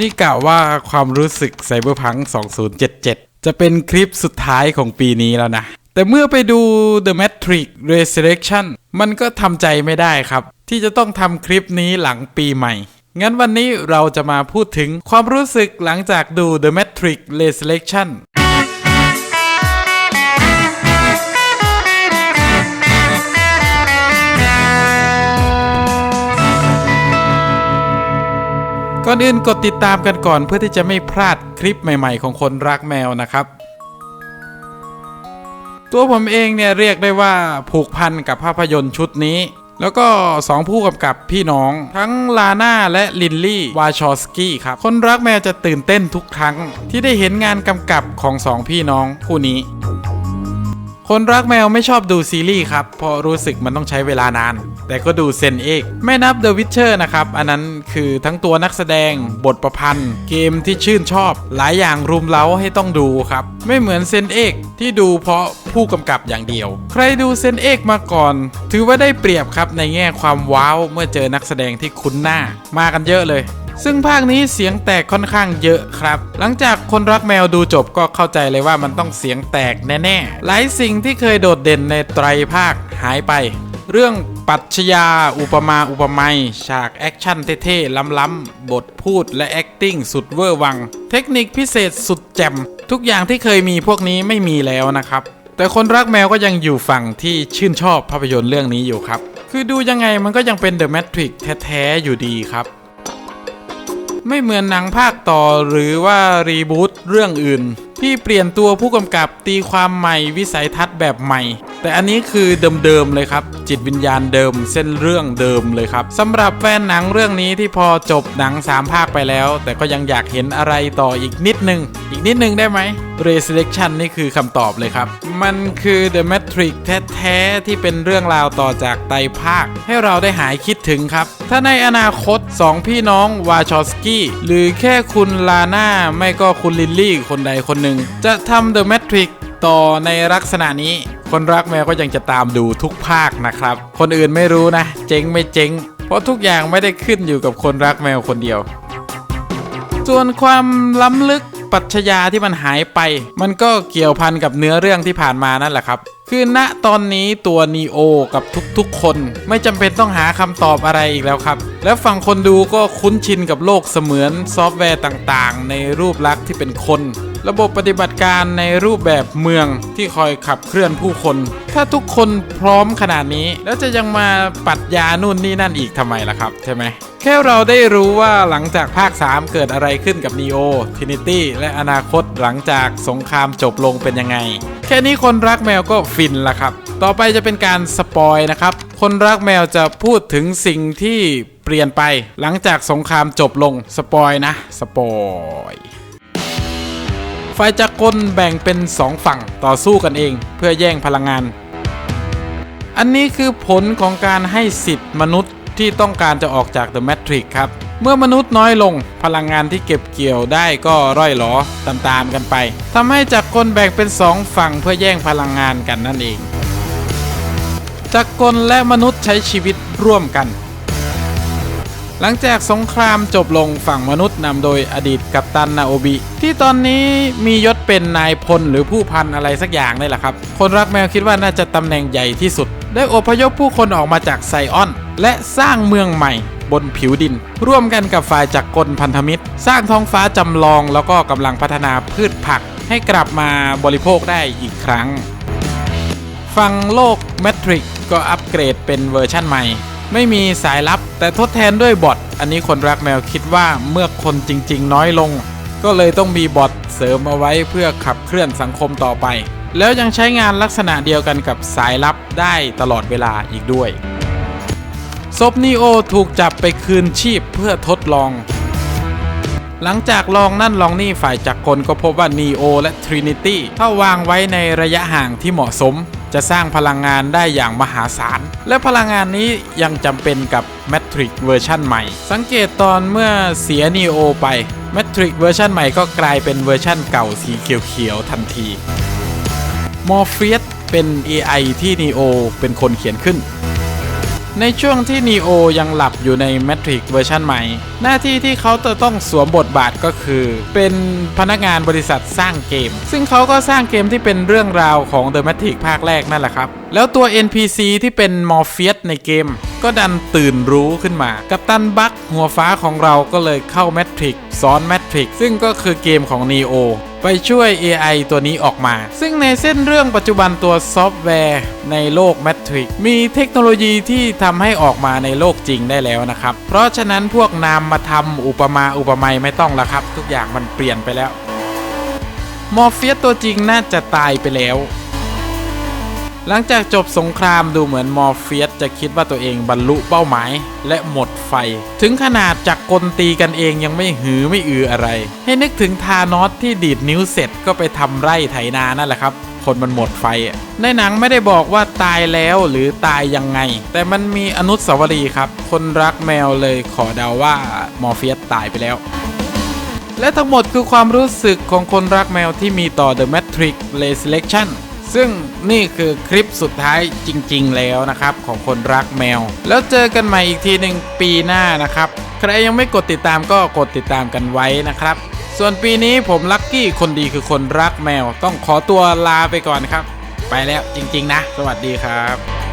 นี่กะว่าความรู้สึกไซเบอร์พัง 2077 จะเป็นคลิปสุดท้ายของปีนี้แล้วนะ แต่เมื่อไปดู The Matrix Resurrection มันก็ทำใจไม่ได้ครับ ที่จะต้องทำคลิปนี้หลังปีใหม่ งั้นวันนี้เราจะมาพูดถึงความรู้สึกหลังจากดู The Matrix Resurrection ก่อนอื่นกดติดตามกันก่อนเพื่อที่จะไม่พลาดคลิปใหม่ ๆ ของคนรักแมวนะครับ ตัวผมเองเนี่ยเรียกได้ว่าผูกพันกับภาพยนตร์ชุดนี้ แล้วก็สองผู้กำกับพี่น้อง ทั้งลาน่าและลินลี่วาชอสกี้ครับคนรักแมวจะตื่นเต้นทุกครั้ง ที่ได้เห็นงานกำกับของสองพี่น้องคู่นี้คนรักแมวไม่ชอบดูซีรีส์ครับเพราะรู้สึกมันต้องใช้เวลานาน แต่ก็ดูเซนเอกไม่นับ The Witcher นะครับ อันนั้นคือทั้งตัวนักแสดง บทประพันธ์ เกมที่ชื่นชอบ หลายอย่างรุมเร้าให้ต้องดูครับ ไม่เหมือนเซนเอกที่ดูเพราะผู้กำกับอย่างเดียว ใครดูเซนเอกมาก่อน ถือว่าได้เปรียบครับในแง่ความว้าวเมื่อเจอนักแสดงที่คุ้นหน้า มากันเยอะเลยซึ่งภาคนี้เสียงแตกค่อนข้างเยอะครับ หลังจากคนรักแมวดูจบก็เข้าใจเลยว่ามันต้องเสียงแตกแน่ๆ หลายสิ่งที่เคยโดดเด่นในไตรภาคหายไป เรื่อง ปรัชญาอุปมาอุปไมยฉากแอคชั่นเท่ๆ ล้ำๆ บทพูดและ acting สุดเวอร์วัง เทคนิคพิเศษสุดแจ่มทุกอย่างที่เคยมีพวกนี้ไม่มีแล้วนะครับ แต่คนรักแมวก็ยังอยู่ฝั่งที่ชื่นชอบภาพยนตร์เรื่องนี้อยู่ครับ คือดูยังไงมันก็ยังเป็น The Matrix แท้ๆ อยู่ดีครับ ไม่เหมือนหนังภาคต่อหรือว่ารีบูตเรื่องอื่น ที่เปลี่ยนตัวผู้กำกับตีความใหม่วิสัยทัศน์แบบใหม่ แต่อันนี้คือเดิมๆเลยครับ จิตวิญญาณเดิมเส้นเรื่องเดิมเลยครับสำหรับแฟนหนังเรื่องนี้ที่พอจบหนัง 3 ภาคไปแล้ว แต่ก็ยังอยากเห็นอะไรต่ออีกนิดนึง อีกนิดนึงได้ไหม Resurrection นี่คือคำตอบเลยครับ มันคือ The Matrix แท้ๆ ที่เป็นเรื่องราวต่อจากไตภาค ให้เราได้หายคิดถึงครับ ถ้าในอนาคต 2 พี่น้องวาชอสกี้ หรือแค่คุณลาน่า ไม่ก็คุณลิลลี่ คนใดคนหนึ่ง จะทำ The Matrix ต่อในลักษณะนี้ คนรักแมวก็ยังจะตามดูทุกภาคนะครับ คนอื่นไม่รู้นะ เจ๊งไม่เจ๊ง เพราะทุกอย่างไม่ได้ขึ้นอยู่กับคนรักแมวคนเดียว ส่วนความล้ำลึกปรัชญาที่มันหายไป มันก็เกี่ยวพันกับเนื้อเรื่องที่ผ่านมานั่นแหละครับ คือณตอนนี้ตัวนีโอกับทุกๆคน ไม่จำเป็นต้องหาคำตอบอะไรอีกแล้วครับ แล้วฝั่งคนดูก็คุ้นชินกับโลกเสมือนซอฟต์แวร์ต่างๆ ในรูปลักษณ์ที่เป็นคน ระบบปฏิบัติการในรูปแบบเมืองที่คอยขับเคลื่อนผู้คน ถ้าทุกคนพร้อมขนาดนี้ แล้วจะยังมาปัดยานู่นนี่นั่นอีกทำไมล่ะครับ ใช่ไหมแค่เราได้รู้ว่าหลังจากภาค 3 เกิดอะไรขึ้นกับ Neo Trinity และอนาคตหลังจากสงครามจบลงเป็นยังไง แค่นี้คนรักแมวก็ฟินละครับ ต่อไปจะเป็นการสปอยนะครับ คนรักแมวจะพูดถึงสิ่งที่เปลี่ยนไปหลังจากสงครามจบลงสปอยนะ สปอย ฝ่ายจักรกลแบ่งเป็นสองฝั่งต่อสู้กันเอง เพื่อแย่งพลังงาน อันนี้คือผลของการให้สิทธิ์มนุษย์ที่ต้องการจะออกจาก The Matrix ครับ เมื่อมนุษย์น้อยลงพลังงานที่เก็บเกี่ยวได้ก็ร่อยหลอตามๆกันไปทำให้จักรกลแบ่งเป็นสองฝั่งเพื่อแย่งพลังงานกันนั่นเองจักรกลและมนุษย์ใช้ชีวิตร่วมกัน หลังจากสงครามจบลงฝั่งมนุษย์นำโดยอดีตกัปตันนาโอบิ ที่ตอนนี้มียศเป็นนายพลหรือผู้พันอะไรสักอย่างนี่แหละครับ คนรักแมวคิดว่าน่าจะตำแหน่งใหญ่ที่สุด ได้อพยพผู้คนออกมาจากไซออน และสร้างเมืองใหม่บนผิวดิน ร่วมกันกับฝ่ายจักรกลพันธมิตร สร้างท้องฟ้าจำลองแล้วก็กำลังพัฒนาพืชผัก ให้กลับมาบริโภคได้อีกครั้งฝั่งโลกแมทริกก็อัปเกรดเป็นเวอร์ชั่นใหม่ ไม่มีสายลับแต่ทดแทนด้วยบอทอันนี้คนรักแมวคิดว่าเมื่อคนจริง ๆ น้อยลง ก็เลยต้องมีบอทเสริมเอาไว้เพื่อขับเคลื่อนสังคมต่อไป แล้วยังใช้งานลักษณะเดียวกันกับสายลับได้ตลอดเวลาอีกด้วยศพนีโอถูกจับไปคืนชีพเพื่อทดลอง หลังจากลองนั่นลองนี่ฝ่ายจักรกลก็พบว่า Neo และ Trinity ถ้าวางไว้ในระยะห่างที่เหมาะสม จะสร้างพลังงานได้อย่างมหาศาล และพลังงานนี้ยังจำเป็นกับ Matrix เวอร์ชันใหม่ สังเกตตอนเมื่อเสียนีโอไป Matrix เวอร์ชันใหม่ก็กลายเป็นเวอร์ชันเก่าสีเขียวๆทันทีมอร์เฟียสเป็น AI ที่นีโอเป็นคนเขียนขึ้น ในช่วงที่นีโอยังหลับอยู่ใน Matrix เวอร์ชันใหม่ หน้าที่ที่เขาจะต้องสวมบทบาทก็คือ เป็นพนักงานบริษัทสร้างเกม ซึ่งเขาก็สร้างเกมที่เป็นเรื่องราวของ The Matrix ภาคแรกนั่นแหละครับ แล้วตัว NPC ที่เป็นมอร์เฟียสในเกม ก็ดันตื่นรู้ขึ้นมา กัปตันบัคหัวฟ้าของเราก็เลยเข้า Matrix ซ้อน Matrix ซึ่งก็คือเกมของ Neo ไปช่วย AI ตัวนี้ออกมา ซึ่งในเส้นเรื่องปัจจุบันตัวซอฟต์แวร์ในโลก Matrix มีเทคโนโลยีที่ทำให้ออกมาในโลกจริงได้แล้วนะครับ เพราะฉะนั้นพวกนามมาทำอุปมาอุปไมยไม่ต้องละครับ ทุกอย่างมันเปลี่ยนไปแล้วมอร์เฟียสตัวจริงน่าจะตายไปแล้ว หลังจากจบสงครามดูเหมือนมอร์เฟียสจะคิดว่าตัวเองบรรลุเป้าหมาย และหมดไฟ ถึงขนาดจากกลตีกันเองยังไม่หือไม่อืออะไร ให้นึกถึงทานอสที่ดีดนิ้วเสร็จก็ไปทำไร่ไถนานั่นแหละครับ คนมันหมดไฟ ในหนังไม่ได้บอกว่าตายแล้วหรือตายยังไง แต่มันมีอนุสาวรีย์ครับ คนรักแมวเลยขอเดาว่ามอร์เฟียสตายไปแล้วและทั้งหมดคือความรู้สึกของคนรักแมวที่มีต่อ The Matrix Resurrection ซึ่งนี่คือคลิปสุดท้ายจริง ๆ แล้วนะครับ ของคนรักแมว แล้วเจอกันใหม่อีกทีหนึ่งปีหน้านะครับ ใครยังไม่กดติดตามก็กดติดตามกันไว้นะครับ ส่วนปีนี้ผมลักกี้คนดีคือคนรักแมว ต้องขอตัวลาไปก่อนครับ ไปแล้วจริง ๆ นะ สวัสดีครับ